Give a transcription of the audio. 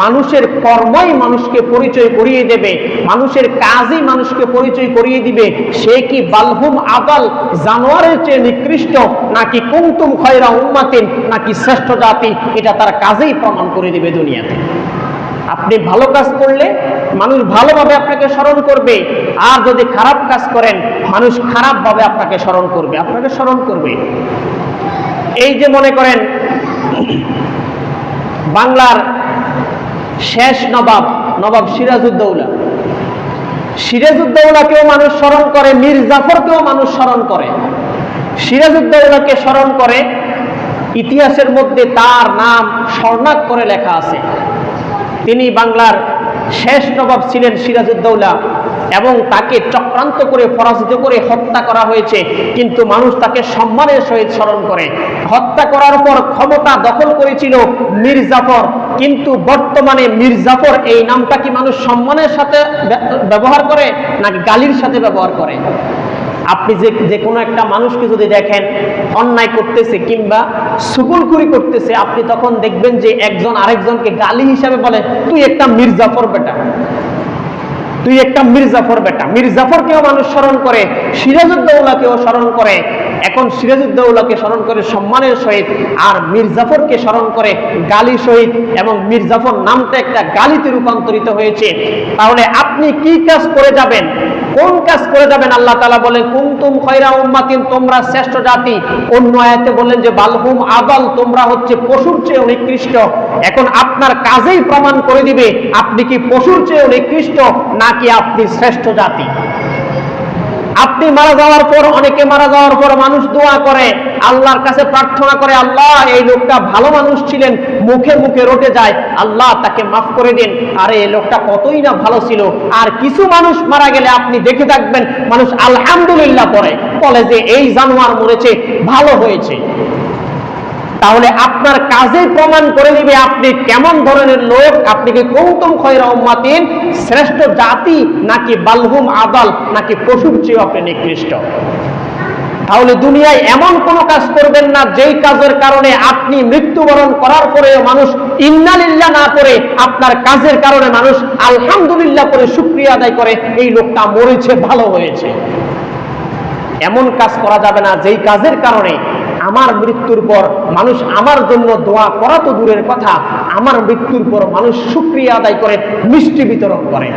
মানুষের কর্মই মানুষকে পরিচয় করিয়ে দেবে, মানুষের কাজই মানুষকে পরিচয় করিয়ে দিবে। সে কি বালহুম আদাল জানোয়ারের চেয়ে নিকৃষ্ট, নাকি কুমতুম খয়রা উম্মাতিন, নাকি শ্রেষ্ঠ জাতি? এটা তার কাজেই প্রমাণ করে দিবে দুনিয়াতে। আপনি ভালো কাজ করলে মানুষ ভালোভাবে আপনাকে স্মরণ করবে, আর যদি খারাপ কাজ করেন, মানুষ খারাপভাবে আপনাকে স্মরণ করবে। আপনাকে স্মরণ করবে। এই যে মনে করেন, বাংলার শেষ নবাব নবাব সিরাজউদ্দৌলা। সিরাজউদ্দৌলাকেও মানুষ স্মরণ করে, মীর জাফরকেও মানুষ স্মরণ করে। সিরাজউদ্দৌলাকে স্মরণ করে, ইতিহাসের মধ্যে তার নাম স্বর্ণাক করে লেখা আছে। তিনি বাংলার শেষ নবাব ছিলেন সিরাজউদ্দৌলা এবং তাকে চক্রান্ত করে পরাজিত করে হত্যা করা হয়েছে। কিন্তু মানুষ তাকে সম্মানের সহিত স্মরণ করে। হত্যা করার পর ক্ষমতা দখল করেছিল মির্জাফর। কিন্তু বর্তমানে মির্জাফর এই নামটা কি মানুষ সম্মানের সাথে ব্যবহার করে নাকি গালির সাথে ব্যবহার করে? আপনি যে যে কোনো একটা মানুষকে যদি দেখেন, অন্যায় করতেছে কিংবা সুকুলকুরি করতেছে, আপনি তখন দেখবেন যে একজন আরেকজনকে গালি হিসাবে বলে, তুই একটা মির্জাফর বেটা। তুই একটা মির্জাফর বেটা। মির্জাফরকেও মানুষ স্মরণ করে, সিরাজউদ্দৌলাকেও স্মরণ করে এখন সিরাজউদ্দৌলাকে স্মরণ করে সম্মানের সহিত আর মির্জাফরকে স্মরণ করে গালি সহিত এবং মির্জাফর নামটা একটা গালিতে রূপান্তরিত হয়েছে। তাহলে আপনি কি কাজ করে যাবেন? কোন কাজ করে যাবেন? আল্লাহ তালা বলেন কুমতুম খয়রা উম্মাতিন, তোমরা শ্রেষ্ঠ জাতি। অন্য আয়াতে বললেন যে, বালহুম আবাল তোমরা হচ্ছে পশুর চেয়ে নিকৃষ্ট। এখন আপনার কাজেই প্রমাণ করে দিবে, আপনি কি পশুর চেয়ে নিকৃষ্ট, নাকি আপনি শ্রেষ্ঠ জাতি? আপনি মারা যাওয়ার পর, অনেকে মারা যাওয়ার পর মানুষ দোয়া করে, আল্লাহর কাছে প্রার্থনা করে, আল্লাহ, এই লোকটা ভালো মানুষ ছিলেন, মুখে মুখে রটে যায়, আল্লাহ তাকে মাফ করে দিন। আরে, এই লোকটা কতই না ভালো ছিল। আর কিছু মানুষ মারা গেলে আপনি দেখে থাকবেন, মানুষ আলহামদুলিল্লাহ পরে বলে যে, এই জানোয়ার মরেছে, ভালো হয়েছে। তাহলে আপনার কাজে প্রমাণ করে দিবে আপনি কেমন ধরনের লোক, আপনি কি কৌতম খয়রা শ্রেষ্ঠ জাতি, নাকি বালহুম আদাল, নাকি পশুর চেয়ে আপনি নিকৃষ্ট? তাহলে দুনিয়ায় এমন কোনো কাজ করবেন না, যেই কাজের কারণে আপনি মৃত্যুবরণ করার পরে মানুষ ইন্নালিল্লাহ না করে, আপনার কাজের কারণে মানুষ আলহামদুলিল্লাহ করে শুক্রিয়া আদায় করে, এই লোকটা মরেছে, ভালো হয়েছে। এমন কাজ করা যাবে না, যেই কাজের কারণে আমার মৃত্যুর পর মানুষ আমার জন্য দোয়া করা তো দূরের কথা। আমার মৃত্যুর পর মানুষ সুক্রিয়া আদায় করে, মিষ্টি বিতরণ করে।